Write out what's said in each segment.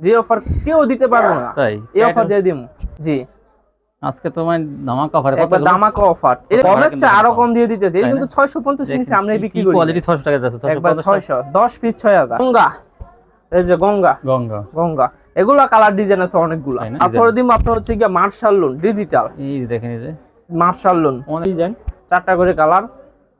যে অফার কেউ দিতে পারব না তাই? এই অফার দিয়ে জি। আজকে তোমার ধামাকা অফার কত অফার এটা কমে কিন্তু আরও কম। দিয়ে দিতেছে। এটা কিন্তু ছয়শো পঞ্চাশ নিচে আমরা বিক্রি করি। কোয়ালিটি 600 টাকা যাচ্ছে একবার 650 ছয়শো পিস ছয় হাজার। গঙ্গা। এই যে গঙ্গা। গঙ্গা। গঙ্গা। এগুলা কালার ডিজাইন আছে অনেকগুলো? তারপরে দিব আপনার হচ্ছে গিয়ে মার্শাল লোন ডিজিটাল এই দেখেন এই যে। মার্শাল লোন অনেক- ডিজাইন চারটা করে কালার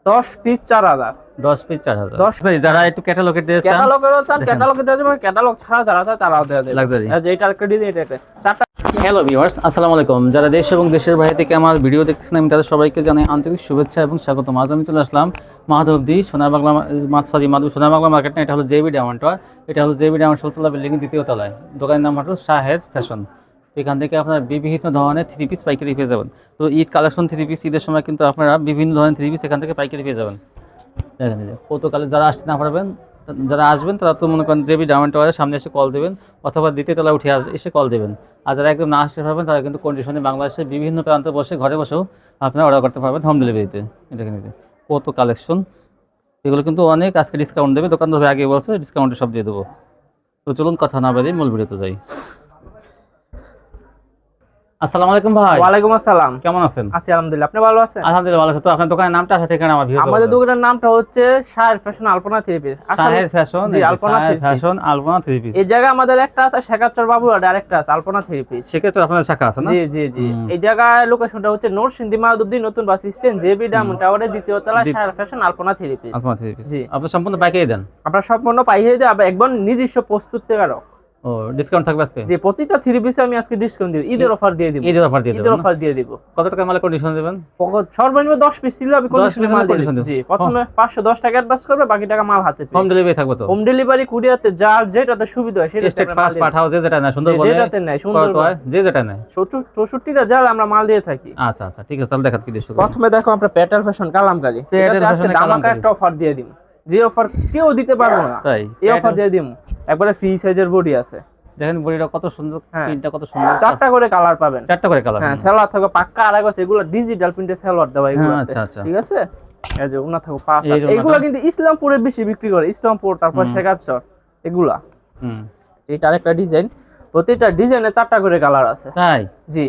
দশ পিস চার হাজার। 10 পিস 4000 দশ- আচ্ছা, যারা একটু চান ক্যাটালগেরও চান ক্যাটালগে যাবে ক্যাটালগ ছাড়া যারা চায় তারাও দেওয়া যাবে। Luxury। এই যে এটা চারটা হ্যালো ভিউয়ার্স আসসালামু আলাইকুম। যারা দেশ এবং দেশের বাইরে থেকে আমার ভিডিও দেখতেছেন আমি তাদের সবাইকে জানাই আন্তরিক শুভেচ্ছা এবং স্বাগতম। আজ আমি চলে আসলাম মাধবদি সোনার বাংলা সরি মাধব সোনার বাংলা মার্কেট না এটা হলো জেবি ডায়মন্ড টাওয়ার এটা হলো জেবি ডায়মন্ড বিল্ডিং দ্বিতীয় তলায়। দোকানের নাম হলো শাহেদ ফ্যাশন। এখান থেকে আপনারা বিভিন্ন ধরনের থ্রি পিস পাইকারি পেয়ে যাবেন। তো ঈদ কালেকশন থ্রি পিস ঈদের সময় কিন্তু আপনারা বিভিন্ন ধরনের থ্রি পিস এখান থেকে পাইকারি পেয়ে যাবেন। দেখেন এই যে, কত কালে যারা আসতে না পারবেন যারা আসবেন তারা তো মনে করেন জেবি ডায়মন্ড টাওয়ারের সামনে এসে কল দেবেন অথবা দ্বিতীয় তলা উঠে আস- এসে কল দেবেন। আর যারা একদম না আসতে পারবেন তারা কিন্তু কন্ডিশনে বাংলাদেশের বিভিন্ন প্রান্তে বসে ঘরে বসেও আপনারা অর্ডার করতে পারবেন হোম ডেলিভারিতে কিনে কত কালেকশন এগুলো কিন্তু অনেক আজকে ডিসকাউন্ট দেবে। দোকানদার আগে বলছে ডিসকাউন্টে সব দিয়ে দেবো। তো চলুন কথা না বেরিয়ে মূল ভিডিওতে যাই। আসসালামু আলাইকুম ভাই। ওয়ালাইকুম আসসালাম। কেমন আছেন? আছি আলহামদুলিল্লাহ। আপনি ভালো আছেন? আলহামদুলিল্লাহ ভালো আছে। তো আপনার দোকানের নামটা আছে ঠিকানা আমার আমাদের দোকানের নামটা হচ্ছে শাহের fashion Alpana three piece. Shahed fashion জি, Alpana fashion Alpana three piece. এই জায়গায় আমাদের একটা আছে শেখাচর বাবু আর আরেকটা আছে আলপনা থ্রি পিস। শাখা আছে না? জি জি জি। এই জায়গায় লোকেশনটা হচ্ছে নোরসিন্দি মাহদুদ্দিন নতুন বাস স্ট্যান্ড জেবি ডায়মন্ড টাওয়ারের দ্বিতীয় তলা শাহের fashion Alpana three piece. Alpana three piece. জি। আপনি সম্পূর্ণ পাইকারি দেন? আপনার সম্পূর্ণ পাইয়ে দিয়ে আবার একবার নিজস্ব প্রস্তুতকারক। ও ডিসকাউন্ট থাকবে আজকে? যে প্রতিটা থ্রি পিসে আমি আজকে ডিসকাউন্ট দিব। ঈদের অফার দিয়ে দিব। ঈদের অফার দিয়ে ঈদের অফার দিয়ে দিব। কত টাকা মালে কন্ডিশন দেবেন? সর্বনিম্ন দশ পিস দিলে আমি 10 কন্ডিশনে মাল দিব। দেব। জি প্রথমে পাঁচশো দশ টাকা অ্যাডভান্স করবে বাকি টাকা মাল হাতে হোম ডেলিভারি থাকবে তো? হোম ডেলিভারি কুরিয়ারতে যার যেটাতে সুবিধা হয় সেটা স্টেট ফাস্ট পাঠাও যে যেটা নেয় সুন্দরবনে যেটাতে নেয় কত সুন্দর হয় যে যেটা নেয়। চৌষট্টিটা জাল আমরা মাল দিয়ে থাকি। আচ্ছা আচ্ছা ঠিক আছে তাহলে দেখাত কি দিয়ে প্রথমে দেখো আমরা প্যাটার ফ্যাশন কালামকারি। এ দামাকা কালামকারী। একটা অফার দিয়ে দিম যে অফার কেউ দিতে পারব না তাই? এই অফার দিয়ে দিম একবারে ফ্রি সাইজের বডি আছে। দেখেন বডিটা কত সুন্দর হ্যাঁ। প্রিন্টটা কত সুন্দর। চারটা করে কালার পাবেন। চারটা করে কালার হ্যাঁ সেলোয়ার থাকবে পাক্কা আড়াই গজ এগুলো ডিজিটাল প্রিন্টের সেলোয়ার দেওয়া এগুলো আচ্ছা, আচ্ছা। ঠিক আছে? এই যে ওনা থাকবে পাঁচ এগুলো কিন্তু ইসলামপুরে বেশি বিক্রি করে। ইসলামপুর তারপর হুম। শেখাচ্ছর এগুলা। হুম। এটা আরেকটা ডিজাইন প্রতিটা ডিজাইনে চারটা করে কালার আছে। তাই? জি।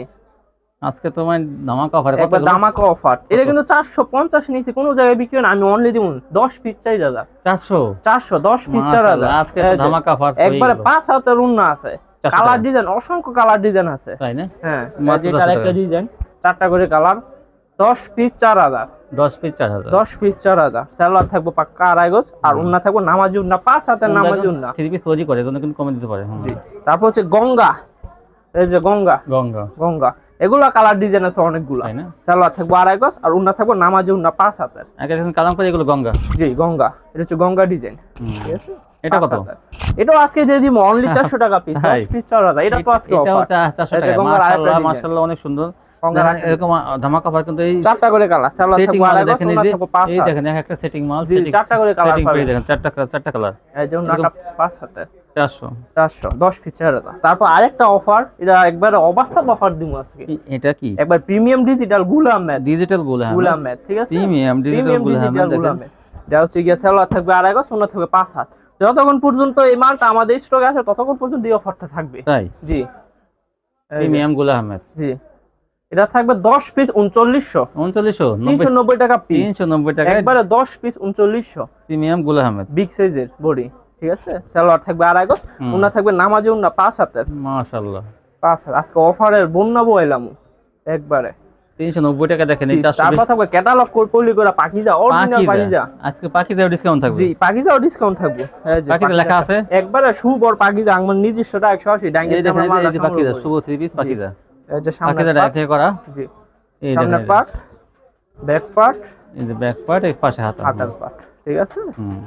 আজকে তোমার ধামাকা অফার একবার দামাকা অফার এটা কিন্তু চারশো পঞ্চাশ নিচে কোনো জায়গায় বিক্রি না। আমি অনলি দিব দশ পিস চাই দাদা 400 চারশো দশ পিস চার হাজার। আজকে তো ধামাকা অফার একবারে পাঁচ হাজার উন্না আছে। কালার ডিজাইন অসংখ্য কালার ডিজাইন আছে। তাই না? হ্যাঁ মাত্র যেটা 400 ডিজাইন চারটা করে কালার দশ পিস চার হাজার। 10 পিস 4000 দশ পিস চার হাজার। স্যালোয়ার থাকব পাক্কা আড়াই গজ আর উন্না থাকব নামাজি উন্না পাঁচ হাতের নামাজি উন্না। থ্রি পিস তৈরি করে জন্য কিন্তু কমে দিতে পারে। জি। তারপর হচ্ছে গঙ্গা। এই যে গঙ্গা। গঙ্গা। গঙ্গা। এগুলো কালার ডিজাইন আছে অনেকগুলো। তাই না? সালোয়ার থাকব আড়াই গজ আর উন্না থাকব নামাজে উন্না পাঁচ হাতের। আগে দেখুন কালাম করে এগুলো গঙ্গা। জি গঙ্গা। এটা হচ্ছে গঙ্গা ডিজাইন ঠিক আছে? এটা কত। এটাও আজকে দিয়ে দিব অনলি চারশো টাকা পিস তাই? দশ পিস চার হাজার। এটা তো আজকে অফার 400 টাকা। মাশাআল্লাহ মাশাআল্লাহ অনেক সুন্দর। এরকম আ- ধামাকা অফার কিন্তু এই চারটা করে কালার সেটিং মাল দেখেন এই যে এই দেখেন এক একটা সেটিং মাল জি, চারটা করে colour setting করে দেখেন চারটা কালার চারটা কালার এই যে উন্নাটা পাঁচ হাতের 400 চারশো দশ পিস চার হাজার তারপর আরেকটা অফার এটা একবার অবাস্তব অফার দিব আজকে। এটা কি? একবার প্রিমিয়াম ডিজিটাল গুলাম ম্যাথ ডিজিটালগুলো গুলাম ম্যাথ ঠিক আছে? প্রিমিয়াম ডিজিটাল প্রিমিয়ামগুলো দেখেন। গুলাম হচ্ছে গিয়ে সেলোয়ার থাকবে আড়াই গজ উন্না থাকবে পাঁচ হাত। যতক্ষণ পর্যন্ত এই মালটা আমাদের স্টকে আছে ততক্ষণ পর্যন্ত এই অফারটা থাকবে। তাই? জি। প্রিমিয়ামগুলো আহমেদ জি। এটা থাকবে দশ পিস উনচল্লিশশো। উনচল্লিশশো তিনশো নব্বই টাকা পিস তিনশো নব্বই টাকা একবারে দশ পিস উনচল্লিশশো। প্রিমিয়ামগুলো আহমেদ। বিগ সাইজের বডি ঠিক আছে? সেলোয়ার থাকবে আড়াই গজ। উন্না থাকবে নামাজি উন্না পাঁচ হাতের। মাশাআল্লাহ। পাঁচ হাত আজকে অফারের বন্যা বইলাম একবারে। তিনশো নব্বই টাকা দেখেন এই চারশো তারপর থাকবে ক্যাটালগ পলি করে পাখিজা অরিজিনাল পাখিজা আজকে পাখিজা ডিসকাউন্ট থাকবে। জি পাখিজাও ডিসকাউন্ট থাকবে। এই যে পাখিজা লেখা আছে? একবারে সুবর পাখিজা আমার নিজস্বটা একশো আশি। ডাঙ্গি এই দেখেন এই যে- পাখিজা শুভ থ্রি পিস পাখিজা এই যে সামনে থেকে করা। জি। এই সামনে পার্ট ব্যাক পার্ট এই যে ব্যাক পার্ট এই পাশে হাত হাতার পার্ট ঠিক আছে? হুম।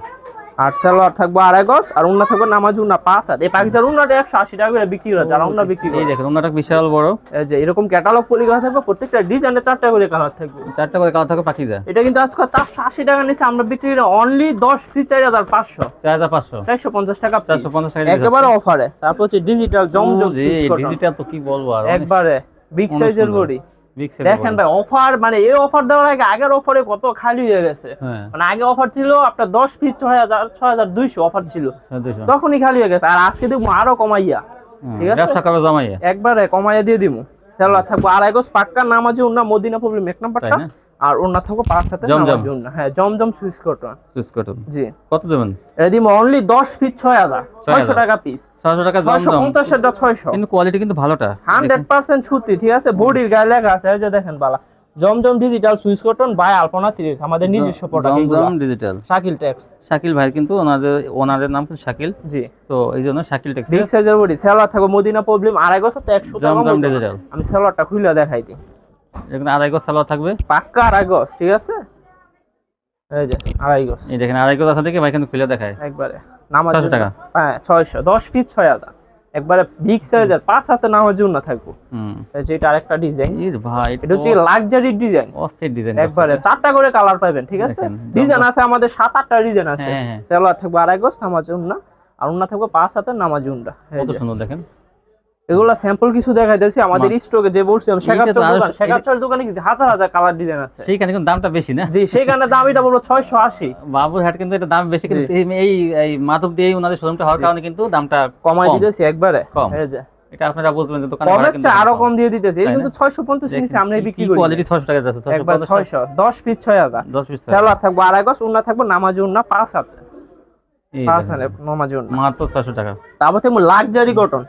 আর সালোয়ার থাকবে আড়াই গজ আর উন্না থাকবে নামাজ উন্না পাঁচ হাত। এই পাখিজার উন্নাটা একশো আশি টাকা করে বিক্রি হয় যারা উন্না বিক্রি করে। দেখেন ওনাটা বিশাল বড়। এই যে এরকম ক্যাটালগ পলি করা থাকবে প্রত্যেকটা ডিজাইনে চারটা করে কালার থাকবে। চারটা করে কালার থাকবে পাখিজা এটা কিন্তু আজকে চারশো আশি টাকা নিচে আমরা বিক্রি করি অনলি দশ পিস চার হাজার পাঁচশো। চার হাজার পাঁচশো। চারশো পঞ্চাশ টাকা চারশো পঞ্চাশ টাকা একেবারে অফারে তারপর হচ্ছে ডিজিটাল জমজম ডিজিটাল তো কি বলব আর একবারে বিগ সাইজের বডি। দেখেন ভাই অফার মানে এই অফার দেওয়ার আগে আগের অফারে কত খালি হয়ে গেছে। হ্যাঁ। মানে আগে অফার ছিল আপনার দশ পিস ছয় হাজার ছয় হাজার দুইশো অফার ছিল। তখনই খালি হয়ে গেছে। আর আজকে দেখব আরও কমাইয়া। ঠিক আছে? জমাইয়া। একবারে কমাইয়া দিয়ে দিবো সেলার থাকব। আর গোস পাক্কা নামাজি উন্না মদিনা প্রবলেম এক নাম্বারটা। আর ওন্না থাকব পাঁচ সাথে জমজম। হ্যাঁ জমজম সুইচ কটন চুজ করুন জি। কত দেবেন? এটা দিব অনলি দশ পিস ছয় হাজার। ছয়শো 6,000 টাকা পিস ছয়শো টাকা ছয়শো জমজম পঞ্চাশেরটা ছয়শো। কিন্তু কোয়ালিটি কিন্তু ভালোটা। হান্ড্রেড পার্সেন্ট সুতি ঠিক আছে? বডির গায়ে লেখা আছে যে দেখেন বালা। Zamzam digital Swiss cotton by Alpana তিরিশ আমাদের নিজস্ব product Zamzam digital Shakil Tex Shakil ভাই কিন্তু ওনাদের ওনাদের নাম কিন্তু শাকিল জি। তো এই জন্য শাকিল ট্যাক্সি বিগ সাইজের বডি সেলার থাকো মদিনা প্রবলেম আড়াই গজ তো একশো টাকা জমজম ডিজিটাল আমি সেলারটা খুলে দেখাই দিই। এখানে আড়াই গজ সালোয়ার থাকবে। পাক্কা আড়াই গজ ঠিক আছে? এই যে আড়াই গজ। এই দেখেন আড়াই গজ আছে দেখে ভাই কিন্তু খুলে দেখায়। একবারে নামাজ 600 টাকা? হ্যাঁ পিস একবারে বিগ সাইজের পাঁচ হাতে থাকব। এটা আরেকটা ডিজাইন ভাই এটা হচ্ছে লাক্সারি ডিজাইন অস্থির ডিজাইন একবারে চারটা করে কালার পাবেন ঠিক আছে? ডিজাইন আছে আমাদের সাত আটটা ডিজাইন আছে। হ্যাঁ হ্যাঁ। সেলোয়ার থাকবে আড়াই গজ নামাজ উন্না। আর উন্না থাকবে পাঁচ হাতে নামাজ উন্না। কত সুন্দর দেখেন। এগুলো স্যাম্পল কিছু দেখাই দিয়েছি আমাদের স্টকে যে বলছিলাম শেখাচ্ছর দোকান শেখাচ্ছর দোকানে কিন্তু হাজার হাজার কালার ডিজাইন আছে? সেইখানে কিন্তু দামটা বেশি না? জি সেখানে দাম এটা বলব ছয়শো আশি। বাবুর হাট কিন্তু এটা দাম বেশি কিন্তু এই এই মাধব দিয়ে ওনাদের শোরুমটা হওয়ার কারণে কিন্তু দামটা কমাই কম। দিতেছি একবারে। কম। এই যে। এটা আপনারা বুঝবেন যে দোকানে ভাড়া কিন্তু আরও কম। দিয়ে দিতেছি। এই কিন্তু না? ছয়শো পঞ্চাশ দেখেন, নিচে আমরা বিক্রি করি। কোয়ালিটি 600 টাকা যাচ্ছে 650 একবার ছয়শো দশ পিস ছয় হাজার। 10 পিস সেলোয়ার থাকব আড়াই গজ উন্না থাকব নামাজ উন্না পাঁচ হাতে। পাঁচ হাতে নামাজ উন্না। মাত্র 600 টাকা। তারপর থাকব লাক্সারি কটন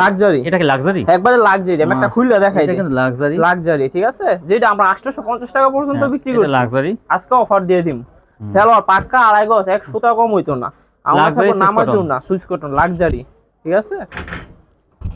লাক্সারি এটা কি লাক্সারি একবারে লাক্সারি আমি একটা খুললে দেখাই এটা কিন্তু লাক্সারি লাক্সারি ঠিক আছে? যেটা আমরা আটশোশো পঞ্চাশ টাকা পর্যন্ত বিক্রি হ্যাঁ, করি লাক্সারি আজকে অফার দিয়ে দিম। সেলোয়ার পাক্কা আড়াই গজ এক সুতা কম হইতো না। আমরা cotton। সুইচ কটন লাক্সারি ঠিক আছে?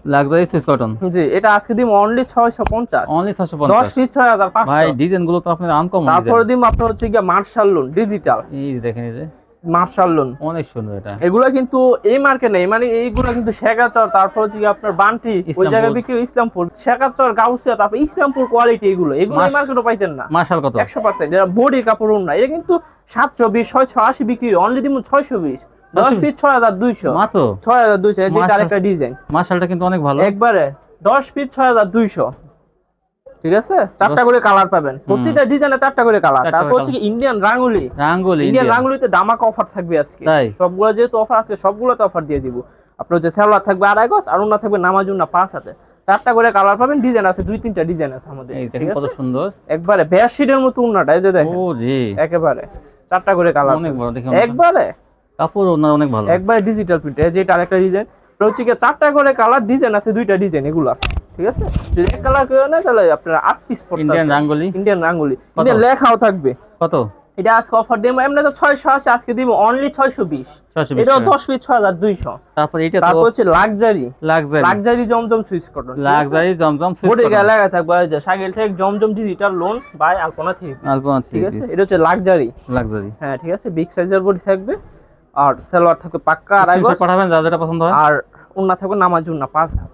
লাক্সারি সুইস কটন জি এটা আজকে দিম অনলি ছয়শো পঞ্চাশ অনলি দশ 650 পিস ছয় হাজার ভাই ডিজাইনগুলো তো আপনার আনকমন তারপরে দিম আপনার হচ্ছে গিয়ে মার্শাল লোন ডিজিটাল এই দেখেন এই যে। মার্শাল লোন অনেক সুন্দর এটা। এগুলো কিন্তু এই মার্কেট নেই মানে এইগুলো কিন্তু শেখাচর তারপর হচ্ছে আপনার বান্টি ওই জায়গায় বিক্রি ইসলামপুর। শেখাচর গাউসিয়া তারপর ইসলামপুর কোয়ালিটি এগুলো। এগুলো এই মার্কেটও পাইতেন না। মার্শাল কত? একশো পার্সেন্ট এটা বডির কাপড় না এটা কিন্তু সাতশো বিশ ছয়শো আশি বিক্রি অনলি দিব ছয়শো বিশ। দশ 620 পিস ছয় হাজার দুইশো। মাত্র? ছয় হাজার দুইশো। যেটা আরেকটা ডিজাইন মার্শালটা কিন্তু অনেক ভালো। একবারে দশ পিস ছয় হাজার দুইশো। ঠিক আছে? চারটা করে কালার পাবেন। প্রতিটা ডিজাইনে চারটা করে কালার তারপর হচ্ছে Indian Rangoli. Rangoli Indian India রাঙ্গুলিতে দামাক অফার থাকবে আজকে? সবগুলো যেহেতু অফার আজকে সবগুলোতে অফার দিয়ে দিব। আপনার যে সেলার থাকবে আড়াই গজ আর ওনা থাকবে নামাজুন না পাঁচ হাতে। চারটা করে কালার পাবেন ডিজাইন আছে দুই তিনটা ডিজাইন আছে আমাদের। কত সুন্দর। একবারে বেডশিটের মতো উন্নাটা এই যে দেখেন। ও জি একেবারে। চারটা করে কালার অনেক বড় দেখুন একবারে? কাপড় ওনার অনেক ভালো। একবারে ডিজিটাল প্রিন্ট এই যে এটা আরেকটা ডিজাইন হচ্ছে চারটা করে কালার ডিজাইন আছে দুইটা ডিজাইন এগুলা। ঠিক আছে? যদি এক কালার করে না তাহলে আপনার আট পিস পড়তে Indian rangoli Indian rangoli Indian লেখাও থাকবে। কত? এটা আজকে অফার দিব এমনি তো ছয়শো আছে আজকে দিব অনলি ছয়শো বিশ। 620 এটাও টাকা। দশ পিস ছয় হাজার দুইশো। তারপর এটা তো তারপর হচ্ছে luxury luxury luxury Zamzam Swiss cotton luxury Zamzam Swiss বোর্ডে গেলে লাগা থাকবে এই যে সাইকেল থেকে Zamzam digital lawn by Alpana three Alpana ঠিক আছে? এটা হচ্ছে লাক্সারি লাক্সারি হ্যাঁ ঠিক আছে? বিগ সাইজের বডি থাকবে। আর সালোয়ার থাকবে পাক্কা গজ। পাঠাবেন যা যেটা পছন্দ হয়। আর উন্না থাকবে নামাজ উন্না পাঁচ হাত।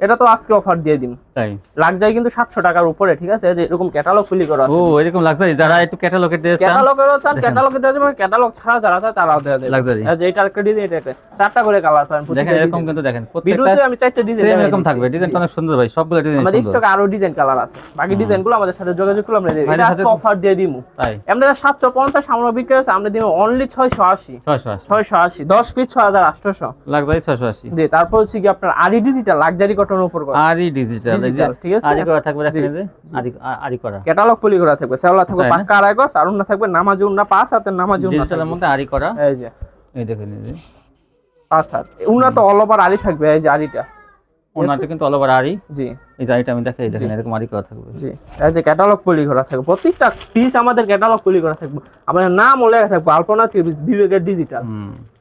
এটা তো আজকে অফার দিয়ে দিন তাই? লাক্সারি কিন্তু সাতশো টাকার উপরে ঠিক আছে? যে এরকম ক্যাটালগ খুলি করা ও এরকম লাক্সারি যারা একটু ক্যাটালগের দিয়ে চান। ক্যাটালগেরও চান ক্যাটালগে দেওয়া যাবে ক্যাটালগ ছাড়া যারা চায় তারাও যাবে Luxury। এই যে এটা একটা ডিজাইন এটা চারটা করে কালার পাবেন দেখেন এরকম কিন্তু দেখেন প্রত্যেকটা আমি চারটা ডিজাইন এরকম থাকবে। ডিজাইনটা অনেক সুন্দর ভাই সবগুলো ডিজাইন আমাদের স্টকে আরও ডিজাইন কালার আছে। বাকি ডিজাইনগুলো আমাদের সাথে যোগাযোগ করলে আমরা দিই। এটা আজকে অফার দিয়ে দিমু। তাই। আমরা সাতশো পঞ্চাশ আমরা বিক্রি আছে আমরা দিব অনলি ছয়শো আশি। ছয়শো আশি। ছয়শো আশি দশ পিস ছয় হাজার আটশোশো। লাক্সারি ছয়শো আশি। জি তারপর হচ্ছে কি আপনার আরি ডিজিটাল লাক্সারি কটনের উপর করা। আরই ডিজিটাল ঠিক আছে? আরি করা থাকবে দেখেন যে আরি আ- আরি করা। ক্যাটালগ পলি করা থাকবে সেওলা থাকবে তাই না? পাক্কা আড়াই গজ আর থাকবে নামাজ উন্না পাঁচ হাতের নামাজ উন্না ডিজিটালের থাকবে। মধ্যে আরি করা। এই যে। এই দেখেন এই যে। পাঁচ হাত। উন্না তো অল ওভার আরি থাকবে এই যে আরিটা ওনাতে কিন্তু অল ওভার আরি জি। এই আমি দেখাই দেখেন এরকম আরি করা থাকবে। জি। এই যে ক্যাটালগ পলি করা থাকবে প্রত্যেকটা পিস আমাদের ক্যাটালগ পলি করা থাকবে। আমাদের নাম লেখা থাকবে আলপনা বিবেকের ডিজিটাল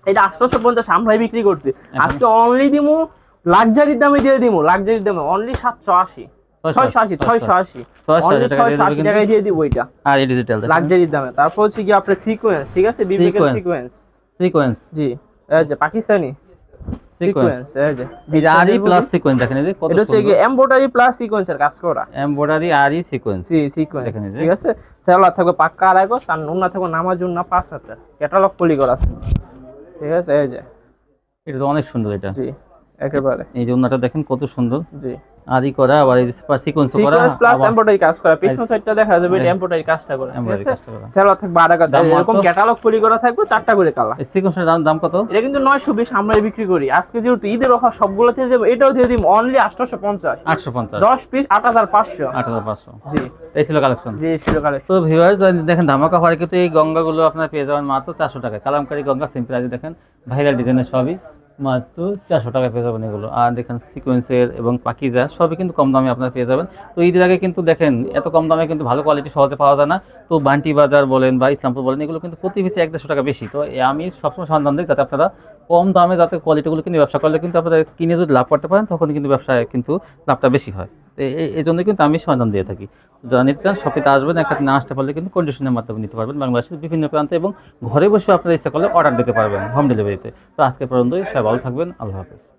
এটা আটশোশো পঞ্চাশ আমরাই বিক্রি করছি? আজকে অনলি দিমু লাক্সারির দামে দিয়ে দিমু লাক্সারির দামে। অনলি সাতশো আশি। ছয়শো আশি ছয়শো। আশি। অনলি টাকা দিয়ে ছয়শো আশি টাকায় দিয়ে দিব ওইটা আর এই ডিজিটাল লাক্সারির দামে। তারপর হচ্ছে কি আপনার সিকোয়েন্স ঠিক আছে? বিবেকের সিকোয়েন্স সিকোয়েন্স জি। এই যে পাকিস্তানি। সিকোয়েন্স সিকোয়েন্স এই যে। আরি প্লাস সিকোয়েন্স দেখেন। এই যে কত এটা হচ্ছে কি এমব্রয়ডারি প্লাস সিকোয়েন্সের কাজ করা। এমব্রয়ডারি আরি সিকোয়েন্স জি সিকোয়েন্স দেখেন ঠিক আছে? সেলার থাকবে পাক্কা আড়াই গজ আর নুনা থাকবে নামাজ উন্না পাঁচ হাজার ক্যাটালগ পলি করা আছে। ঠিক আছে? এই যে। এটা তো অনেক সুন্দর এটা। জি। একেবারে। এই ওনাটা দেখেন কত সুন্দর। জি। আদি করা আবার এই সিকোয়েন্স করা প্লাস এমব্রয়ডারি কাজ করা। পিছন সাইডটা দেখা যাবে এই- এমব্রয়ডারি কাজটা করা। ঠিক আছে? থাকবে আড়া কাজ এরকম ক্যাটালগ করা থাকবে চারটা করে কালার। এই সিকোয়েন্সের দাম দাম কত? এটা কিন্তু নয়শো বিশ আমরা বিক্রি করি। আজকে যেহেতু ঈদের অফার সবগুলো দিয়ে দেবো। এটাও দিয়ে দিব অনলি আটশোশো পঞ্চাশ। আটশো পঞ্চাশ দশ পিস আট হাজার পাঁচশো। আট হাজার পাঁচশো। জি। এই ছিল কালেকশন জি ছিল কালেকশন তো ভিউয়ার্স দেখেন ধামাকা হওয়ার কিন্তু এই গঙ্গাগুলো আপনার পেয়ে যাবেন মাত্র চারশো টাকা কালামকারী গঙ্গা সিম্পল দেখেন। ভাইরাল ডিজাইনের সবই। মাত্র চারশো টাকা পেয়ে যাবেন এগুলো। আর দেখেন সিকোয়েন্সের এবং পাকিজা সবই কিন্তু কম দামে আপনারা পেয়ে যাবেন। তো ঈদের আগে কিন্তু দেখেন, এত কম দামে কিন্তু ভালো কোয়ালিটি সহজে পাওয়া যায় না। তো বান্টি বাজার বলেন বা ইসলামপুর বলেন, এগুলো কিন্তু প্রতি পিসে এক দেড়শো টাকা বেশি। তো আমি সবসময় সন্ধান দিই যাতে আপনারা কম দামে যাতে কোয়ালিটিগুলো কিনে ব্যবসা করলে কিন্তু আপনারা কিনে যদি লাভ করতে পারেন তখন কিন্তু ব্যবসায় কিন্তু লাভটা বেশি হয়। তো এই- জন্য কিন্তু আমি সন্ধান দিয়ে থাকি। যারা নিতে চান শপিতে আসবেন, একটা না আসতে পারলে কিন্তু কন্ডিশনের মাধ্যমে নিতে পারবেন। বাংলাদেশের বিভিন্ন প্রান্তে এবং ঘরে বসে আপনারা ইচ্ছা করলে অর্ডার দিতে পারবেন হোম ডেলিভারিতে তো আজকে পর্যন্তই, সবাই ভালো থাকবেন, আল্লাহ হাফেজ।